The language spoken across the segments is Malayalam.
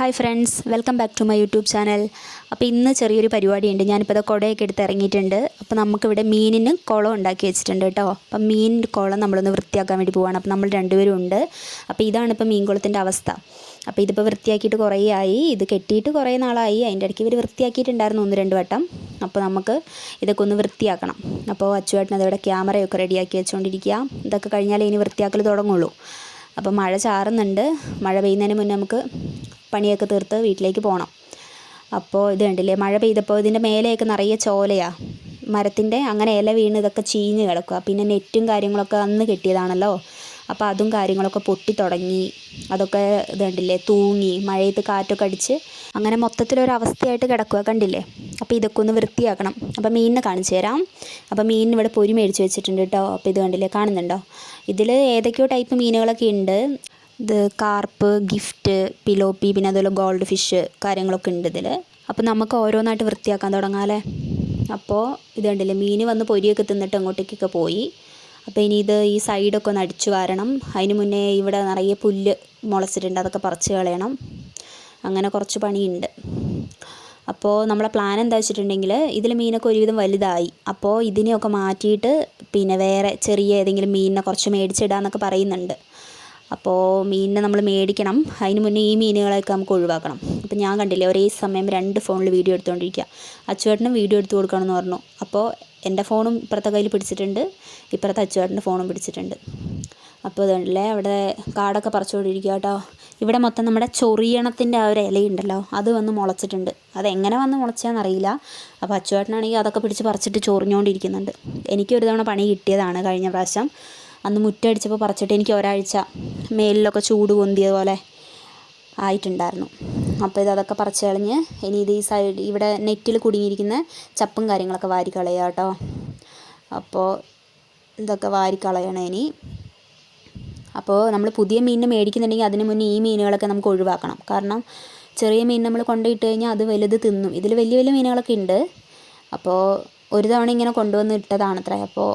Hi friends welcome back to my YouTube channel. അപ്പോൾ ഇന്ന് ചെറിയൊരു പരിപാടിയുണ്ട്. ഞാനിപ്പോൾ ഇത് കുടയൊക്കെ എടുത്ത് ഇറങ്ങിയിട്ടുണ്ട്. അപ്പോൾ നമുക്കിവിടെ മീനിന് കുളം ഉണ്ടാക്കി വെച്ചിട്ടുണ്ട് കേട്ടോ. അപ്പം മീൻ കുളം നമ്മളൊന്ന് വൃത്തിയാക്കാൻ വേണ്ടി പോവാണ്. അപ്പോൾ നമ്മൾ രണ്ടുപേരും ഉണ്ട്. അപ്പോൾ ഇതാണ് ഇപ്പോൾ മീൻ കുളത്തിന്റെ അവസ്ഥ. അപ്പോൾ ഇതിപ്പോൾ വൃത്തിയാക്കിയിട്ട് കുറേ ആയി. ഇത് കെട്ടിയിട്ട് കുറേ നാളായി. അതിന്റെ ഇടയ്ക്ക് ഇവർ വൃത്തിയാക്കിയിട്ടുണ്ടായിരുന്നു ഒന്ന് രണ്ട് വട്ടം. അപ്പോൾ നമുക്ക് ഇതൊക്കെ ഒന്ന് വൃത്തിയാക്കണം. അപ്പോൾ അച്ചുവേട്ടൻ അതവിടെ ക്യാമറയൊക്കെ റെഡിയാക്കി വെച്ചുകൊണ്ടിരിക്കുക ഇതൊക്കെ കഴിഞ്ഞാലേ ഇനി വൃത്തിയാക്കൽ തുടങ്ങുള്ളൂ. അപ്പോൾ മഴ ചാറുന്നുണ്ട്. മഴ പെയ്യുന്നതിന് മുന്നേ നമുക്ക് പണിയൊക്കെ തീർത്ത് വീട്ടിലേക്ക് പോകണം അപ്പോൾ ഇത് കണ്ടില്ലേ മഴ പെയ്തപ്പോൾ ഇതിന്റെ മേലെയൊക്കെ നിറയെ ചോലയാണ് മരത്തിന്റെ അങ്ങനെ ഇല വീണ് ഇതൊക്കെ ചീഞ്ഞ് കിടക്കുക പിന്നെ നെറ്റും കാര്യങ്ങളൊക്കെ അന്ന് കെട്ടിയതാണല്ലോ. അപ്പോൾ അതും കാര്യങ്ങളൊക്കെ പൊട്ടി തുടങ്ങി അതൊക്കെ ഇത് കണ്ടില്ലേ തൂങ്ങി മഴയത്ത് കാറ്റൊക്കെ അടിച്ച് അങ്ങനെ മൊത്തത്തിലൊരവസ്ഥയായിട്ട് കിടക്കുക കണ്ടില്ലേ. അപ്പോൾ ഇതൊക്കെ ഒന്ന് വൃത്തിയാക്കണം. അപ്പോൾ മീനിനെ കാണിച്ചു തരാം. അപ്പോൾ മീൻ ഇവിടെ പൊരി മേടിച്ച് വെച്ചിട്ടുണ്ട് കേട്ടോ. അപ്പോൾ ഇത് കണ്ടില്ലേ കാണുന്നുണ്ടോ? ഇതിൽ ഏതൊക്കെയോ ടൈപ്പ് മീനുകളൊക്കെ ഉണ്ട്. ഇത് കാർപ്പ് ഗിഫ്റ്റ് പിലോപ്പി പിന്നെ അതുപോലെ ഗോൾഡ് ഫിഷ് കാര്യങ്ങളൊക്കെ ഉണ്ട് ഇതിൽ അപ്പോൾ നമുക്ക് ഓരോന്നായിട്ട് വൃത്തിയാക്കാൻ തുടങ്ങാമല്ലേ അപ്പോൾ ഇത് കണ്ടില്ലേ മീൻ വന്ന് പൊരിയൊക്കെ തിന്നിട്ട് അങ്ങോട്ടേക്കൊക്കെ പോയി. അപ്പോൾ ഇനി ഇത് ഈ സൈഡൊക്കെ ഒന്ന് അടിച്ചു വരണം. അതിന് മുന്നേ ഇവിടെ നിറയെ പുല്ല് മുളച്ചിട്ടുണ്ട് അതൊക്കെ പറിച്ച് കളയണം. അങ്ങനെ കുറച്ച് പണിയുണ്ട്. അപ്പോൾ നമ്മളെ പ്ലാൻ എന്താ വെച്ചിട്ടുണ്ടെങ്കിൽ ഇതിൽ മീനൊക്കെ ഒരുവിധം വലുതായി. അപ്പോൾ ഇതിനെയൊക്കെ മാറ്റിയിട്ട് പിന്നെ വേറെ ചെറിയ ഏതെങ്കിലും മീനിനെ കുറച്ച് മേടിച്ചിടാന്നൊക്കെ പറയുന്നുണ്ട്. അപ്പോൾ മീനിനെ നമ്മൾ മേടിക്കണം. അതിന് മുന്നേ ഈ മീനുകളെയൊക്കെ നമുക്ക് ഒഴിവാക്കണം. അപ്പോൾ ഞാൻ കണ്ടില്ലേ ഒരേ സമയം രണ്ട് ഫോണിൽ വീഡിയോ എടുത്തുകൊണ്ടിരിക്കുക അച്ചുവേട്ടനും വീഡിയോ എടുത്തു കൊടുക്കണമെന്ന് പറഞ്ഞു. അപ്പോൾ എന്റെ ഫോണും ഇപ്പുറത്തെ കയ്യിൽ പിടിച്ചിട്ടുണ്ട്. ഇപ്പുറത്തെ അച്ചുവേട്ടന്റെ ഫോണും പിടിച്ചിട്ടുണ്ട്. അപ്പോൾ ഇതുണ്ടല്ലേ അവിടെ കാടൊക്കെ പറിച്ചുകൊണ്ടിരിക്കുക കേട്ടോ. ഇവിടെ മൊത്തം നമ്മുടെ ചൊറിയണത്തിന്റെ ആ ഒരു ഇലയുണ്ടല്ലോ അത് വന്ന് മുളച്ചിട്ടുണ്ട്. അതെങ്ങനെ വന്ന് മുളച്ചാന്നറിയില്ല. അപ്പോൾ അച്ചുവേട്ടനാണെങ്കിൽ അതൊക്കെ പിടിച്ച് പറിച്ചിട്ട് ചൊറിഞ്ഞുകൊണ്ടിരിക്കുന്നുണ്ട് എനിക്കൊരു തവണ പണി കിട്ടിയതാണ് കഴിഞ്ഞ പ്രാവശ്യം. അന്ന് മുറ്റടിച്ചപ്പോൾ പറിച്ചിട്ട് എനിക്ക് ഒരാഴ്ച മേലിലൊക്കെ ചൂട് പൊന്തിയതുപോലെ ആയിട്ടുണ്ടായിരുന്നു. അപ്പോൾ ഇത് അതൊക്കെ പറിച്ച് കളഞ്ഞ് ഇനി ഇത് ഈ സൈഡ് ഇവിടെ നെറ്റിൽ കുടുങ്ങിയിരിക്കുന്ന ചപ്പും കാര്യങ്ങളൊക്കെ വാരി കളയുക കേട്ടോ. അപ്പോൾ ഇതൊക്കെ വാരി കളയണം ഇനി. അപ്പോൾ നമ്മൾ പുതിയ മീനിനെ മേടിക്കുന്നുണ്ടെങ്കിൽ അതിന് മുന്നേ ഈ മീനുകളൊക്കെ നമുക്ക് ഒഴിവാക്കണം. കാരണം ചെറിയ മീൻ നമ്മൾ കൊണ്ടുപോയിട്ട് കഴിഞ്ഞാൽ അത് വലുത് തിന്നും. ഇതിൽ വലിയ വലിയ മീനുകളൊക്കെ ഉണ്ട്. അപ്പോൾ ഒരു തവണ ഇങ്ങനെ കൊണ്ടുവന്ന് ഇട്ടതാണത്രേ. അപ്പോൾ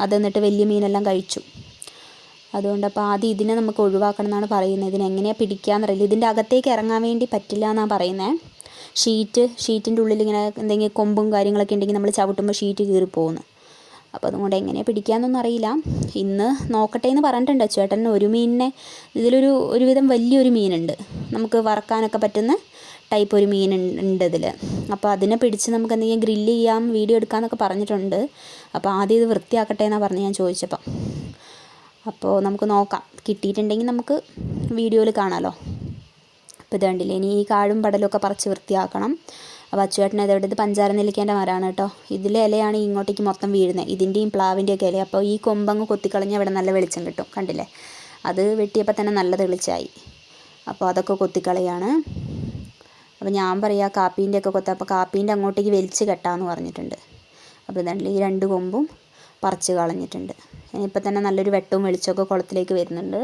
അത് എന്നിട്ട് വലിയ മീനെല്ലാം കഴിച്ചു. അതുകൊണ്ട് അപ്പോൾ ആദ്യം ഇതിനെ നമുക്ക് ഒഴിവാക്കണം എന്നാണ് പറയുന്നത്. ഇതിനെ എങ്ങനെയാണ് പിടിക്കാന്നറിയില്ല. ഇതിന്റെ അകത്തേക്ക് ഇറങ്ങാൻ വേണ്ടി പറ്റില്ല എന്നാണ് പറയുന്നത് ഷീറ്റ് ഷീറ്റിന്റെ ഉള്ളിൽ ഇങ്ങനെ എന്തെങ്കിലും കൊമ്പും കാര്യങ്ങളൊക്കെ ഉണ്ടെങ്കിൽ നമ്മൾ ചവിട്ടുമ്പോൾ ഷീറ്റ് കീറി പോകുന്നു അപ്പോൾ അതുകൊണ്ട് എങ്ങനെയാണ് പിടിക്കാമെന്നൊന്നും അറിയില്ല. ഇന്ന് നോക്കട്ടെ എന്ന് പറഞ്ഞിട്ടുണ്ട് ചേട്ടൻ ഒരു മീനിനെ ഇതിലൊരു ഒരുവിധം വലിയൊരു മീനുണ്ട്. നമുക്ക് വറക്കാനൊക്കെ പറ്റുന്ന ടൈപ്പ് ഒരു മീൻ ഉണ്ട് ഇതിൽ അപ്പോൾ അതിനെ പിടിച്ച് നമുക്ക് എന്തെങ്കിലും ഗ്രില്ല് ചെയ്യാം വീഡിയോ എടുക്കാമെന്നൊക്കെ പറഞ്ഞിട്ടുണ്ട്. അപ്പോൾ ആദ്യം ഇത് വൃത്തിയാക്കട്ടെ എന്നാണ് പറഞ്ഞ് ഞാൻ ചോദിച്ചപ്പോൾ അപ്പോൾ നമുക്ക് നോക്കാം. കിട്ടിയിട്ടുണ്ടെങ്കിൽ നമുക്ക് വീഡിയോയിൽ കാണാമല്ലോ അപ്പോൾ ഇത് കണ്ടില്ലേ ഇനി ഈ കാടും പടലും ഒക്കെ പറിച്ച് വൃത്തിയാക്കണം. അപ്പോൾ അച്ചുവേട്ടൻ ഇതെവിടെ ഇത് പഞ്ചാര നെല്ലിക്കേന്റെ മരമാണ് കേട്ടോ. ഇതിലെ ഇലയാണ് ഇങ്ങോട്ടേക്ക് മൊത്തം വീഴുന്നത്. ഇതിന്റെയും പ്ലാവിന്റെയൊക്കെ ഇല. അപ്പോൾ ഈ കൊമ്പങ്ങ് കൊത്തിക്കളഞ്ഞാൽ അവിടെ നല്ല വെളിച്ചം കിട്ടും. കണ്ടില്ലേ? അത് വെട്ടിയപ്പോൾ തന്നെ നല്ല തെളിച്ചായി. അപ്പോൾ അതൊക്കെ കൊത്തിക്കളയാണ്. അപ്പോൾ ഞാൻ പറയാം കാപ്പീന്റെ ഒക്കെ കൊത്ത. അപ്പോൾ കാപ്പീന്റെ അങ്ങോട്ടേക്ക് വലിച്ച് കെട്ടാമെന്ന് പറഞ്ഞിട്ടുണ്ട്. അപ്പോൾ ഇതാണ്ട് ഈ രണ്ട് കൊമ്പും പറിച്ച് കളഞ്ഞിട്ടുണ്ട്. ഇനിയിപ്പോൾ തന്നെ നല്ലൊരു വെട്ടവും വെളിച്ചമൊക്കെ കുളത്തിലേക്ക് വരുന്നുണ്ട്.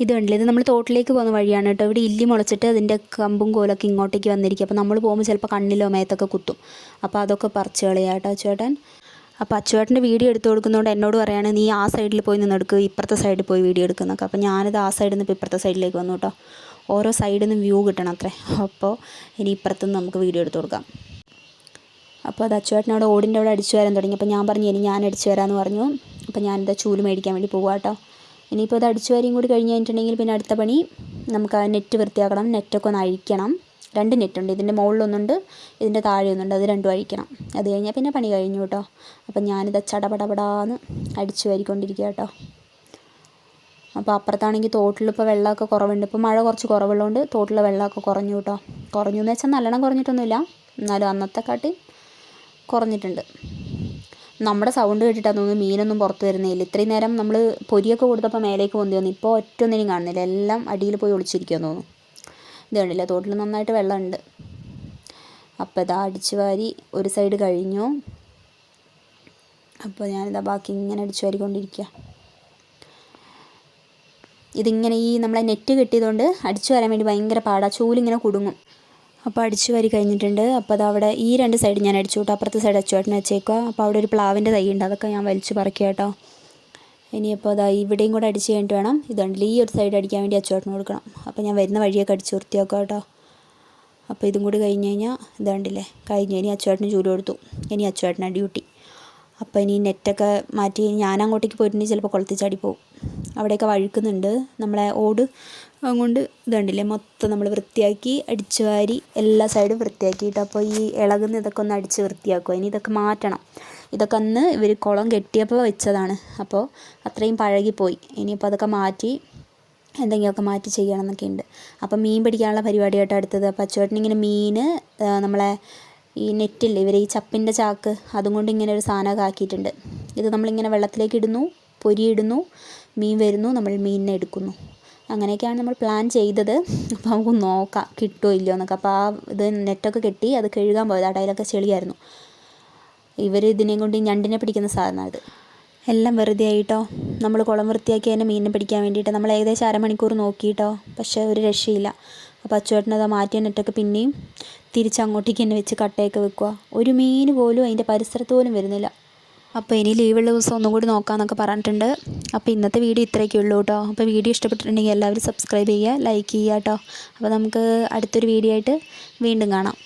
ഇത് കണ്ടില്ല? ഇത് നമ്മൾ തോട്ടിലേക്ക് പോകുന്ന വഴിയാണ് കേട്ടോ. ഇവിടെ ഇല്ലി മുളച്ചിട്ട് അതിന്റെ കമ്പും കോലൊക്കെ ഇങ്ങോട്ടേക്ക് വന്നിരിക്കും. അപ്പോൾ നമ്മൾ പോകുമ്പോൾ ചിലപ്പോൾ കണ്ണിലോ മേത്തൊക്കെ കുത്തും. അപ്പോൾ അതൊക്കെ പറിച്ച് കളയാം കേട്ടോ ചേട്ടൻ. അപ്പോൾ അച്ചുവേട്ടന്റെ വീഡിയോ എടുത്തു കൊടുക്കുന്നതുകൊണ്ട് എന്നോട് പറയാണ് നീ ആ സൈഡിൽ പോയി നിന്നെടുക്കുക ഇപ്പുറത്തെ സൈഡിൽ പോയി വീഡിയോ എടുക്കുന്നൊക്കെ. അപ്പോൾ ഞാനത് ആ സൈഡിൽ നിന്ന് ഇപ്പോൾ ഇപ്പുറത്തെ സൈഡിലേക്ക് വന്നു കേട്ടോ. ഓരോ സൈഡിൽ നിന്നും വ്യൂ കിട്ടണം അത്രേ. അപ്പോൾ ഇനി ഇപ്പുറത്തു നിന്ന് നമുക്ക് വീഡിയോ എടുത്തു കൊടുക്കാം. അപ്പോൾ അത് അച്ചുവേട്ടൻ അവിടെ ഓടിന്റെ അവിടെ അടിച്ചു വരാൻ തുടങ്ങി. അപ്പോൾ ഞാൻ പറഞ്ഞു ഇനി ഞാൻ അടിച്ചു വരാമെന്ന് പറഞ്ഞു. അപ്പോൾ ഞാനിതാ ചൂൽ മേടിക്കാൻ വേണ്ടി പോകാം കേട്ടോ. ഇനിയിപ്പോൾ അത് അടിച്ചു വാരിയും കൂടി കഴിഞ്ഞ് കഴിഞ്ഞിട്ടുണ്ടെങ്കിൽ പിന്നെ അടുത്ത പണി നമുക്ക് ആ നെറ്റ് വൃത്തിയാക്കണം. നെറ്റൊക്കെ ഒന്ന് അഴിക്കണം. രണ്ട് നെറ്റുണ്ട് ഇതിന്റെ മുകളിലൊന്നുണ്ട് ഇതിന്റെ താഴെ ഒന്നുണ്ട്. അത് രണ്ടും അഴിക്കണം. അത് കഴിഞ്ഞാൽ പിന്നെ പണി കഴിഞ്ഞു കേട്ടോ. അപ്പം ഞാനിത് ചടപടപടാന്ന് അടിച്ചു വാരിക്കൊണ്ടിരിക്കുക കേട്ടോ. അപ്പോൾ അപ്പുറത്താണെങ്കിൽ തോട്ടിലിപ്പോൾ വെള്ളമൊക്കെ കുറവുണ്ട്. ഇപ്പോൾ മഴ കുറച്ച് കുറവുള്ളതുകൊണ്ട് തോട്ടിലെ വെള്ളമൊക്കെ കുറഞ്ഞു കേട്ടോ. കുറഞ്ഞു എന്ന് വെച്ചാൽ നല്ലോണം കുറഞ്ഞിട്ടൊന്നുമില്ല. എന്നാലും അന്നത്തെ കാട്ടി കുറഞ്ഞിട്ടുണ്ട്. നമ്മുടെ സൗണ്ട് കേട്ടിട്ടാണ് തോന്നുന്നു മീനൊന്നും പുറത്ത് വരുന്നില്ല ഇത്രയും നേരം നമ്മൾ പൊരിയൊക്കെ കൊടുത്തപ്പോൾ മേലേക്ക് പൊന്തി വന്നു. ഇപ്പോൾ ഒറ്റൊന്നിനും കാണുന്നില്ല. എല്ലാം അടിയിൽ പോയി ഒളിച്ചിരിക്കുമെന്ന് തോന്നുന്നു. ഇത് കണ്ടില്ല? തോട്ടിൽ നന്നായിട്ട് വെള്ളമുണ്ട്. അപ്പോൾ ഇതാ അടിച്ചു വാരി ഒരു സൈഡ് കഴിഞ്ഞു. അപ്പോൾ ഞാനിതാ ബാക്കി ഇങ്ങനെ അടിച്ചു വാരിക്കൊണ്ടിരിക്കുക ഇതിങ്ങനെ ഈ നമ്മളെ നെറ്റ് കെട്ടിയതുകൊണ്ട് അടിച്ചു വരാൻ വേണ്ടി ഭയങ്കര പാടാണ് ചൂലിങ്ങനെ കുടുങ്ങും. അപ്പോൾ അടിച്ചു വരി കഴിഞ്ഞിട്ടുണ്ട്. അപ്പോൾ അത് അവിടെ ഈ രണ്ട് സൈഡ് ഞാൻ അടിച്ചു വിട്ടു. അപ്പുറത്തെ സൈഡ് അച്ചുവേട്ടനെ വെച്ചേക്കുക. അപ്പോൾ അവിടെ ഒരു പ്ലാവിന്റെ തൈ ഉണ്ട് അതൊക്കെ ഞാൻ വലിച്ചു പറിക്കുക കേട്ടോ. ഇനിയിപ്പോൾ അതാ ഇവിടെയും കൂടെ അടിച്ച് കഴിഞ്ഞിട്ട് വേണം. ഇതുണ്ടല്ലോ ഈ ഒരു സൈഡ് അടിക്കാൻ വേണ്ടി അച്ചുവേട്ടന് കൊടുക്കണം. അപ്പോൾ ഞാൻ വരുന്ന വഴിയൊക്കെ അടിച്ച് വൃത്തിയാക്കുക കേട്ടോ. അപ്പോൾ ഇതും കൂടി കഴിഞ്ഞ് കഴിഞ്ഞാൽ ഇതുണ്ടല്ലേ കഴിഞ്ഞ് ഇനി അച്ചുവേട്ടന് ജോലി കൊടുത്തു. ഇനി അച്ചുവേട്ടനാണ് ഡ്യൂട്ടി. അപ്പോൾ ഇനി നെറ്റൊക്കെ മാറ്റി ഞാൻ അങ്ങോട്ടേക്ക് പോയിട്ടുണ്ടെങ്കിൽ ചിലപ്പോൾ കുളത്തിൽ ചാടി പോകും. അവിടെയൊക്കെ വഴുക്കുന്നുണ്ട്. നമ്മളെ ഓട് അതുകൊണ്ട് ഇതുണ്ടല്ലേ മൊത്തം നമ്മൾ വൃത്തിയാക്കി അടിച്ചു വാരി എല്ലാ സൈഡും വൃത്തിയാക്കിയിട്ട് അപ്പോൾ ഈ ഇളകുന്ന ഇതൊക്കെ ഒന്ന് അടിച്ച് വൃത്തിയാക്കുക. ഇനി ഇതൊക്കെ മാറ്റണം. ഇതൊക്കെ അന്ന് ഇവർ കുളം കെട്ടിയപ്പോൾ വെച്ചതാണ്. അപ്പോൾ അത്രയും പഴകിപ്പോയി. ഇനിയിപ്പോൾ അതൊക്കെ മാറ്റി എന്തെങ്കിലുമൊക്കെ മാറ്റി ചെയ്യണം എന്നൊക്കെ ഉണ്ട്. അപ്പം മീൻ പിടിക്കാനുള്ള പരിപാടിയായിട്ട് അടുത്തത്. അപ്പോൾ അച്ചുവേട്ടൻ ഇങ്ങനെ മീൻ നമ്മളെ ഈ നെറ്റില്ലേ ഇവർ ഈ ചപ്പിന്റെ ചാക്ക് അതും കൊണ്ട് ഇങ്ങനെ ഒരു സാധനമൊക്കെ ആക്കിയിട്ടുണ്ട്. ഇത് നമ്മളിങ്ങനെ വെള്ളത്തിലേക്ക് ഇടുന്നു പൊരിയിടുന്നു മീൻ വരുന്നു നമ്മൾ മീനിനെ എടുക്കുന്നു. അങ്ങനെയൊക്കെയാണ് നമ്മൾ പ്ലാൻ ചെയ്തത്. അപ്പോൾ നമുക്ക് നോക്കാം കിട്ടുമോ ഇല്ലയോ എന്നൊക്കെ. അപ്പോൾ ആ ഇത് നെറ്റൊക്കെ കെട്ടി അത് കഴുകാൻ പോയത്. ആ ടൈലൊക്കെ ചെളിയായിരുന്നു. ഇവർ ഇതിനെയും കൊണ്ട് ഞണ്ടിനെ പിടിക്കുന്ന സാധനമാണ് ഇത് എല്ലാം വെറുതെ ആയിട്ടോ? നമ്മൾ കുളം വൃത്തിയാക്കി അതിനെ മീനിനെ പിടിക്കാൻ വേണ്ടിയിട്ട് നമ്മൾ ഏകദേശം അരമണിക്കൂർ നോക്കിയിട്ടോ പക്ഷേ ഒരു രക്ഷയില്ല. അപ്പോൾ അച്ചുവേട്ടനത് മാറ്റിയ നെറ്റൊക്കെ പിന്നെയും തിരിച്ച് അങ്ങോട്ടേക്ക് തന്നെ വെച്ച് കട്ടയൊക്കെ വെക്കുക ഒരു മീൻ പോലും അതിന്റെ പരിസരത്ത് പോലും വരുന്നില്ല. അപ്പോൾ ഇനി ലീവുള്ള ദിവസം ഒന്നും കൂടി നോക്കാമെന്നൊക്കെ പറഞ്ഞിട്ടുണ്ട്. അപ്പോൾ ഇന്നത്തെ വീഡിയോ ഇത്രയൊക്കെ ഉള്ളൂ കേട്ടോ. അപ്പോൾ വീഡിയോ ഇഷ്ടപ്പെട്ടിട്ടുണ്ടെങ്കിൽ എല്ലാവരും സബ്സ്ക്രൈബ് ചെയ്യുക ലൈക്ക് ചെയ്യുക കേട്ടോ. അപ്പോൾ നമുക്ക് അടുത്തൊരു വീഡിയോ ആയിട്ട് വീണ്ടും കാണാം.